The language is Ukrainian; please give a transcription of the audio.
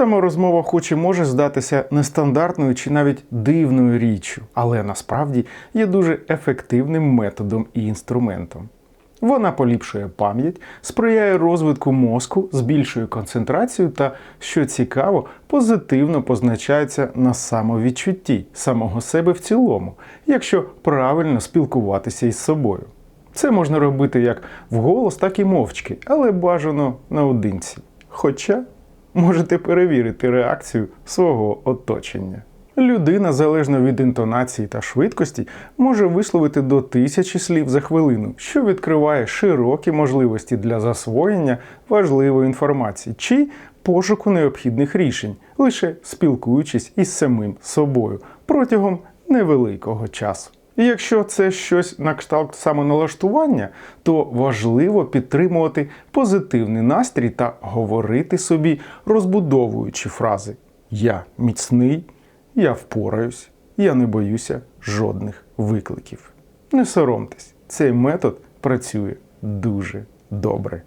Саморозмова хоч і може здатися нестандартною чи навіть дивною річчю, але насправді є дуже ефективним методом і інструментом. Вона поліпшує пам'ять, сприяє розвитку мозку, збільшує концентрацію та, що цікаво, позитивно позначається на самовідчутті самого себе в цілому, якщо правильно спілкуватися із собою. Це можна робити як вголос, так і мовчки, але бажано наодинці. Хоча можете перевірити реакцію свого оточення. Людина, залежно від інтонації та швидкості, може висловити до тисячі слів за хвилину, що відкриває широкі можливості для засвоєння важливої інформації чи пошуку необхідних рішень, лише спілкуючись із самим собою протягом невеликого часу. І якщо це щось на кшталт самоналаштування, то важливо підтримувати позитивний настрій та говорити собі, розбудовуючи фрази Я міцний, я впораюсь, я не боюся жодних викликів. Не соромтесь, цей метод працює дуже добре.